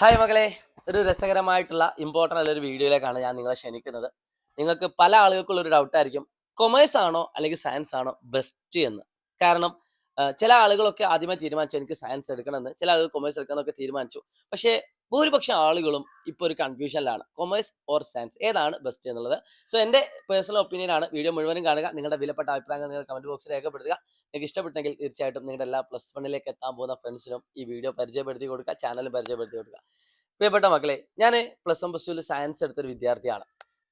Hi മകളെ ഒരു രസകരമായിട്ടുള്ള ഇമ്പോർട്ടന്റ് ആയ ഒരു വീഡിയോയിലേക്കാണ് ഞാൻ നിങ്ങളെ ക്ഷണിക്കുന്നത്. നിങ്ങൾക്ക് പല ആളുകൾക്കുള്ള ഒരു ഡൗട്ട് ആയിരിക്കും കൊമേഴ്സ് ആണോ അല്ലെങ്കിൽ സയൻസ് ആണോ ബെസ്റ്റ് എന്ന്. കാരണം ചില ആളുകളൊക്കെ ആദ്യമേ തീരുമാനിച്ചു എനിക്ക് സയൻസ് എടുക്കണമെന്ന്. ചില ആളുകൾ കൊമേഴ്സ് എടുക്കണമെന്നൊക്കെ തീരുമാനിച്ചു. പക്ഷേ ഭൂരിപക്ഷം ആളുകളും ഇപ്പോൾ ഒരു കൺഫ്യൂഷനിലാണ് കൊമേഴ്സ് ഓർ സയൻസ് ഏതാണ് ബെസ്റ്റ് എന്നുള്ളത്. സോ എന്റെ പേഴ്സണൽ ഒപ്പീനിയൻ ആണ്. വീഡിയോ മുഴുവനും കാണുക. നിങ്ങളുടെ വിലപ്പെട്ട അഭിപ്രായങ്ങൾ നിങ്ങൾ കമന്റ് ബോക്സിൽ രേഖപ്പെടുത്തുക. നിങ്ങൾക്ക് ഇഷ്ടപ്പെട്ടെങ്കിൽ തീർച്ചയായിട്ടും നിങ്ങളുടെ എല്ലാ പ്ലസ് വണ്ണിലേക്ക് എത്താൻ പോകുന്ന ഫ്രണ്ട്സിനും ഈ വീഡിയോ പരിചയപ്പെടുത്തി കൊടുക്കുക. ചാനലും പരിചയപ്പെടുത്തി കൊടുക്കുക. പ്രിയപ്പെട്ട മക്കളെ ഞാൻ പ്ലസ് വൺ പ്ലസ് ടുവിൽ സയൻസ് എടുത്തൊരു വിദ്യാർത്ഥിയാണ്.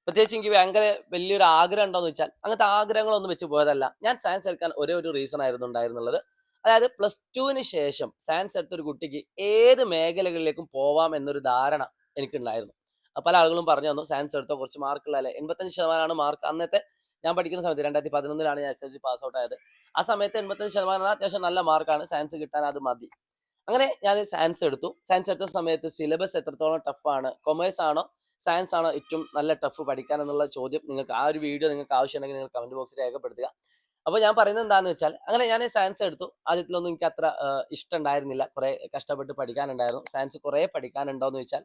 പ്രത്യേകിച്ച് എനിക്ക് ഭയങ്കര വലിയൊരു ആഗ്രഹം ഉണ്ടോന്ന് വെച്ചാൽ അങ്ങനത്തെ ആഗ്രഹങ്ങളൊന്നും വെച്ച് പോയതല്ല. ഞാൻ സയൻസ് എടുക്കാൻ ഒരേ ഒരു റീസൺ ആയിരുന്നു ഉണ്ടായിരുന്നുള്ളത്. അതായത് പ്ലസ് ടുവിന് ശേഷം സയൻസ് എടുത്തൊരു കുട്ടിക്ക് ഏത് മേഖലകളിലേക്കും പോവാം എന്നൊരു ധാരണ എനിക്കുണ്ടായിരുന്നു. പല ആളുകളും പറഞ്ഞു തന്നു സയൻസ് എടുത്തോ കുറച്ച് മാർക്കുള്ള അല്ലെ? എൺപത്തഞ്ച് ശതമാനമാണ് മാർക്ക് അന്നത്തെ ഞാൻ പഠിക്കുന്ന സമയത്ത് രണ്ടായിരത്തി പതിനൊന്നിലാണ് ഞാൻ S S C pass out ആയത്. ആ സമയത്ത് എൺപത്തഞ്ച് ശതമാനം അത്യാവശ്യം നല്ല മാർക്കാണ് സയൻസ് കിട്ടാൻ അത് മതി. അങ്ങനെ ഞാൻ സയൻസ് എടുത്തു. സയൻസ് എടുത്ത സമയത്ത് സിലബസ് എത്രത്തോളം ടഫാണ് കൊമേഴ്സ് ആണോ സയൻസ് ആണോ ഏറ്റവും നല്ല ടഫ് പഠിക്കാൻ എന്നുള്ള ചോദ്യം നിങ്ങൾക്ക് ആ ഒരു വീഡിയോ നിങ്ങൾക്ക് ആവശ്യമുണ്ടെങ്കിൽ നിങ്ങൾ കമന്റ് ബോക്സിൽ രേഖപ്പെടുത്തുക. അപ്പോൾ ഞാൻ പറയുന്നത് എന്താന്ന് വെച്ചാൽ അങ്ങനെ ഞാൻ സയൻസ് എടുത്തു. ആദ്യത്തിലൊന്നും എനിക്ക് അത്ര ഇഷ്ടം ഉണ്ടായിരുന്നില്ല കുറെ കഷ്ടപ്പെട്ട് പഠിക്കാനുണ്ടായിരുന്നു. സയൻസ് കുറെ പഠിക്കാനുണ്ടോ എന്ന് വെച്ചാൽ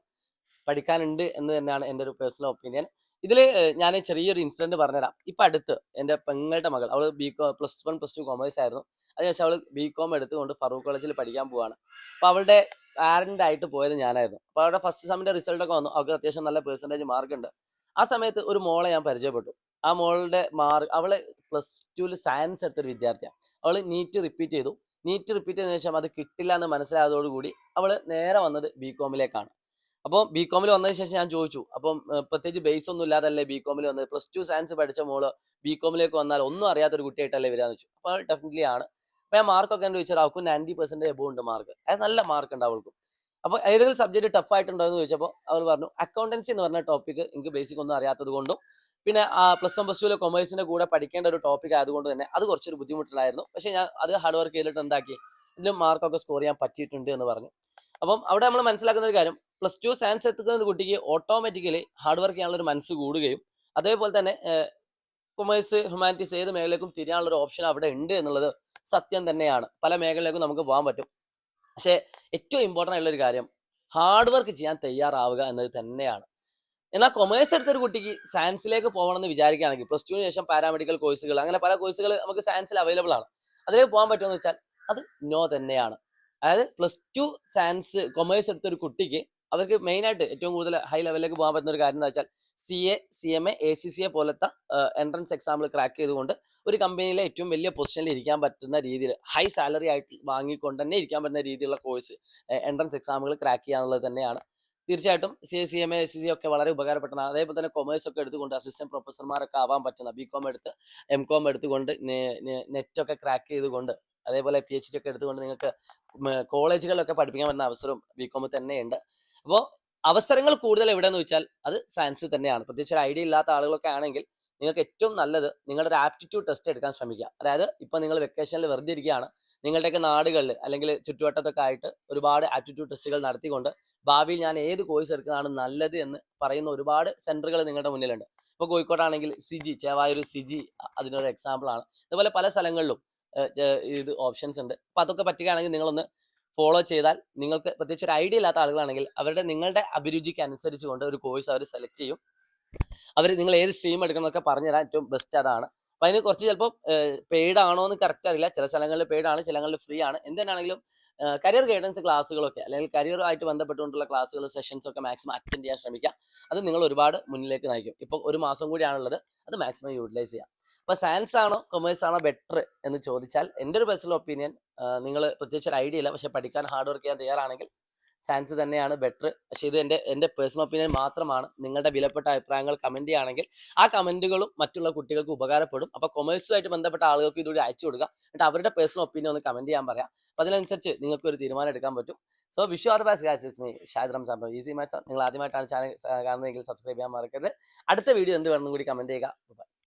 പഠിക്കാനുണ്ട് എന്ന് തന്നെയാണ് എന്റെ ഒരു പേഴ്സണൽ ഒപ്പീനിയൻ ഇതിൽ ഞാൻ ചെറിയൊരു ഇൻസിഡന്റ് പറഞ്ഞുതരാം. ഇപ്പൊ അടുത്ത് എന്റെ പെങ്ങളുടെ മകൾ അവൾ B com plus one plus two commerce ആയിരുന്നു. അതിനുശേഷം അവൾ ബി കോം എടുത്തുകൊണ്ട് ഫറൂഖ് കോളേജിൽ പഠിക്കാൻ പോവാണ്. അപ്പോൾ അവളുടെ പാരന്റ് ആയിട്ട് പോയത് ഞാനായിരുന്നു. അപ്പൊ അവളുടെ ഫസ്റ്റ് സെമിന്റെ റിസൾട്ട് ഒക്കെ വന്നു. അവൾക്ക് അത്യാവശ്യം നല്ല പെർസെന്റേജ് മാർക്ക് ഉണ്ട്. ആ സമയത്ത് ഒരു മോളെ ഞാൻ പരിചയപ്പെട്ടു. ആ മോളുടെ മാർക്ക് അവൾ പ്ലസ് ടുവിൽ സയൻസ് എടുത്തൊരു വിദ്യാർത്ഥിയാണ്. അവൾ നീറ്റ് റിപ്പീറ്റ് ചെയ്തു. നീറ്റ് റിപ്പീറ്റ് ചെയ്തതിനു ശേഷം അത് കിട്ടില്ല എന്ന് മനസ്സിലായതോടുകൂടി അവൾ നേരെ വന്നത് ബി കോമിലേക്കാണ് അപ്പോൾ ബി കോമിൽ വന്നതിന് ശേഷം ഞാൻ ചോദിച്ചു അപ്പം പ്രത്യേകിച്ച് ബേസ് ഒന്നും ഇല്ലാതല്ലേ ബി കോമിൽ വന്നത്? പ്ലസ് ടു സയൻസ് പഠിച്ച മോൾ ബി കോമിലേക്ക് വന്നാൽ ഒന്നും അറിയാത്തൊരു കുട്ടിയായിട്ടല്ലേ വരാന്ന് വെച്ചു അപ്പോൾ ഡെഫിനറ്റ്ലി ആണ്. അപ്പോൾ ഞാൻ മാർക്കൊക്കെ എന്ന് ചോദിച്ചാൽ അവൾക്ക് നയന്റി പെർസെന്റ് എബോ ഉണ്ട് മാർക്ക് അത് നല്ല മാർക്ക് ഉണ്ട് അവൾക്കും. അപ്പോൾ ഏതെങ്കിലും സബ്ജക്ട് ടഫ് ആയിട്ടുണ്ടോ എന്ന് ചോദിച്ചപ്പോൾ അവർ പറഞ്ഞു അക്കൗണ്ടൻസി എന്ന് പറഞ്ഞ ടോപ്പിക് എനിക്ക് ബേസിക് ഒന്നും അറിയാത്തത് കൊണ്ടും പിന്നെ പ്ലസ് വൺ പ്ലസ് ടുവിലെ കൊമേഴ്സിന്റെ കൂടെ പഠിക്കേണ്ട ഒരു ടോപ്പിക് ആയതുകൊണ്ട് തന്നെ അത് കുറച്ചൊരു ബുദ്ധിമുട്ടുണ്ടായിരുന്നു. പക്ഷെ ഞാൻ അത് ഹാർഡ് വർക്ക് ചെയ്തിട്ട് എന്താക്കി? ഇതിലും മാർക്കൊക്കെ സ്കോർ ചെയ്യാൻ പറ്റിയിട്ടുണ്ട് എന്ന് പറഞ്ഞു. അപ്പം അവിടെ നമ്മൾ മനസ്സിലാക്കുന്ന ഒരു കാര്യം പ്ലസ് ടു സയൻസ് എത്തുന്ന കുട്ടിക്ക് ഓട്ടോമാറ്റിക്കലി ഹാർഡ് വർക്ക് ചെയ്യാനുള്ള ഒരു മനസ്സ് കൂടുകയും അതേപോലെ തന്നെ കൊമേഴ്സ് ഹ്യൂമാനിറ്റീസ് ഏത് മേഖലയിലേക്കും തിരിയാനുള്ള ഒരു ഓപ്ഷൻ അവിടെ ഉണ്ട് എന്നുള്ളത് സത്യം തന്നെയാണ്. പല മേഖലയിലേക്കും നമുക്ക് പോകാൻ പറ്റും. പക്ഷേ ഏറ്റവും ഇമ്പോർട്ടന്റ് ആയിട്ടുള്ള ഒരു കാര്യം ഹാർഡ് വർക്ക് ചെയ്യാൻ തയ്യാറാവുക എന്നത് തന്നെയാണ്. എന്നാൽ കൊമേഴ്സ് എടുത്തൊരു കുട്ടിക്ക് സയൻസിലേക്ക് പോകണമെന്ന് വിചാരിക്കുകയാണെങ്കിൽ പ്ലസ് ടുവിന് ശേഷം പാരാമെഡിക്കൽ കോഴ്സുകൾ അങ്ങനെ പല കോഴ്സുകൾ നമുക്ക് സയൻസിൽ അവൈലബിൾ ആണ്. അതിലേക്ക് പോകാൻ പറ്റുമെന്ന് വെച്ചാൽ അത് നോ തന്നെയാണ്. അതായത് പ്ലസ് ടു സയൻസ് കൊമേഴ്സ് എടുത്തൊരു കുട്ടിക്ക് അവർക്ക് മെയിൻ ആയിട്ട് ഏറ്റവും കൂടുതൽ ഹൈ ലെവലിലേക്ക് പോകാൻ പറ്റുന്ന ഒരു കാര്യം എന്ന് വെച്ചാൽ C A C M A A C C A പോലത്തെ എൻട്രൻസ് എക്സാമ്പിൾ ക്രാക്ക് ചെയ്തുകൊണ്ട് ഒരു കമ്പനിയിലെ ഏറ്റവും വലിയ പൊസിഷനിൽ ഇരിക്കാൻ പറ്റുന്ന രീതിയിൽ ഹൈ സാലറി ആയിട്ട് വാങ്ങിക്കൊണ്ട് തന്നെ ഇരിക്കാൻ പറ്റുന്ന രീതിയിലുള്ള കോഴ്സ് എൻട്രൻസ് എക്സാമുകൾ ക്രാക്ക് ചെയ്യാന്നുള്ളത് തന്നെയാണ്. തീർച്ചയായിട്ടും C S C M A C C ഒക്കെ വളരെ ഉപകാരപ്പെട്ടതാണ്. അതേപോലെ തന്നെ കൊമേഴ്സ് ഒക്കെ എടുത്തുകൊണ്ട് അസിസ്റ്റന്റ് പ്രൊഫസർമാരൊക്കെ ആവാൻ പറ്റുന്ന ബി കോം എടുത്ത് എം കോം എടുത്തുകൊണ്ട് നെറ്റ് ഒക്കെ ക്രാക്ക് ചെയ്തുകൊണ്ട് അതേപോലെ പി എച്ച് ഡി ഒക്കെ എടുത്തുകൊണ്ട് നിങ്ങൾക്ക് കോളേജുകളിലൊക്കെ പഠിപ്പിക്കാൻ പറ്റുന്ന അവസരം ബി കോമിൽ തന്നെയുണ്ട്. അപ്പോൾ അവസരങ്ങൾ കൂടുതൽ എവിടെയെന്ന് വെച്ചാൽ അത് സയൻസിൽ തന്നെയാണ്. പ്രത്യേകിച്ച് ഒരു ഐഡിയ ഇല്ലാത്ത ആളുകളൊക്കെ ആണെങ്കിൽ നിങ്ങൾക്ക് ഏറ്റവും നല്ലത് നിങ്ങളുടെ ഒരു ആപ്റ്റിറ്റ്യൂഡ് ടെസ്റ്റ് എടുക്കാൻ ശ്രമിക്കുക. അതായത് ഇപ്പം നിങ്ങൾ വെക്കേഷനിൽ വെറുതെ ഇരിക്കുകയാണ് നിങ്ങളുടെയൊക്കെ നാടുകളിൽ അല്ലെങ്കിൽ ചുറ്റുവട്ടത്തൊക്കെ ആയിട്ട് ഒരുപാട് ആപ്റ്റിറ്റ്യൂഡ് ടെസ്റ്റുകൾ നടത്തിക്കൊണ്ട് ഭാവിയിൽ ഞാൻ ഏത് കോഴ്സ് എടുക്കുന്നതാണ് നല്ലത് എന്ന് പറയുന്ന ഒരുപാട് സെന്ററുകൾ നിങ്ങളുടെ മുന്നിലുണ്ട്. ഇപ്പോൾ കോഴിക്കോടാണെങ്കിൽ സിജി ചേവായൂർ സിജി അതിനൊരു എക്സാമ്പിൾ ആണ്. അതുപോലെ പല സ്ഥലങ്ങളിലും ഇത് ഓപ്ഷൻസ് ഉണ്ട്. അപ്പോൾ അതൊക്കെ പറ്റുകയാണെങ്കിൽ നിങ്ങളൊന്ന് ഫോളോ ചെയ്താൽ നിങ്ങൾക്ക് പ്രത്യേകിച്ച് ഒരു ഐഡിയ ഇല്ലാത്ത ആളുകളാണെങ്കിൽ അവരുടെ നിങ്ങളുടെ അഭിരുചിക്ക് അനുസരിച്ചുകൊണ്ട് ഒരു കോഴ്സ് അവർ സെലക്ട് ചെയ്യും. അവർ നിങ്ങൾ ഏത് സ്ട്രീം എടുക്കണമെന്നൊക്കെ പറഞ്ഞുതരാൻ ഏറ്റവും ബെസ്റ്റ് അതാണ് അപ്പൊ അതിന് കുറച്ച് ചിലപ്പോൾ പെയ്ഡ് ആണോ എന്ന് കറക്റ്റ് അറിയില്ല. ചില സ്ഥലങ്ങളിൽ പെയ്ഡ് ആണ് ചിലങ്ങളിൽ ഫ്രീ ആണ്. എന്തിനാണെങ്കിലും കരിയർ ഗൈഡൻസ് ക്ലാസ്സുകളൊക്കെ അല്ലെങ്കിൽ കരിയറുമായിട്ട് ബന്ധപ്പെട്ടുകൊണ്ടുള്ള ക്ലാസ്സുകൾ സെഷൻസ് ഒക്കെ മാക്സിമം അറ്റൻഡ് ചെയ്യാൻ ശ്രമിക്കുക അത് നിങ്ങൾ ഒരുപാട് മുന്നിലേക്ക് നയിക്കും. ഇപ്പോൾ ഒരു മാസം കൂടിയാണുള്ളത് അത് മാക്സിമം യൂട്ടിലൈസ് ചെയ്യാം. അപ്പൊ സയൻസ് ആണോ കൊമേഴ്സ് ആണോ ബെറ്റർ എന്ന് ചോദിച്ചാൽ എന്റെ ഒരു പേഴ്സണൽ ഒപ്പീനിയൻ നിങ്ങൾ പ്രത്യേകിച്ച് ഒരു ഐഡിയ ഇല്ല പക്ഷെ പഠിക്കാൻ ഹാർഡ് വർക്ക് ചെയ്യാൻ തയ്യാറാണെങ്കിൽ സയൻസ് തന്നെയാണ് ബെറ്റർ പക്ഷേ ഇത് എന്റെ എന്റെ പേഴ്സണൽ ഒപ്പീനിയൻ മാത്രമാണ്. നിങ്ങളുടെ വിലപ്പെട്ട അഭിപ്രായങ്ങൾ കമന്റ് ചെയ്യുകയാണെങ്കിൽ ആ കമന്റുകളും മറ്റുള്ള കുട്ടികൾക്ക് ഉപകാരപ്പെടും. അപ്പോൾ കൊമേഴ്സുമായിട്ട് ബന്ധപ്പെട്ട ആളുകൾക്ക് ഇതുകൂടി അയച്ചു കൊടുക്കുക എന്നിട്ട് അവരുടെ പേഴ്സണൽ ഒപ്പീനിയൻ ഒന്ന് കമന്റ് ചെയ്യാൻ പറയാം. അപ്പോൾ അതിനനുസരിച്ച് നിങ്ങൾക്ക് ഒരു തീരുമാനം എടുക്കാൻ പറ്റും. സോ വിഷു ആർ ബാസ് ഗാസ് മീ ഷാദ് റംസാൻ ഈസി മാച്ച് നിങ്ങൾ ആദ്യമായിട്ടാണ് ചാനൽ കാണുന്നതെങ്കിൽ സബ്സ്ക്രൈബ് ചെയ്യാൻ മറക്കരുത്. അടുത്ത വീഡിയോ എന്ത് വേണമെന്നും കൂടി കമന്റ് ചെയ്യുക.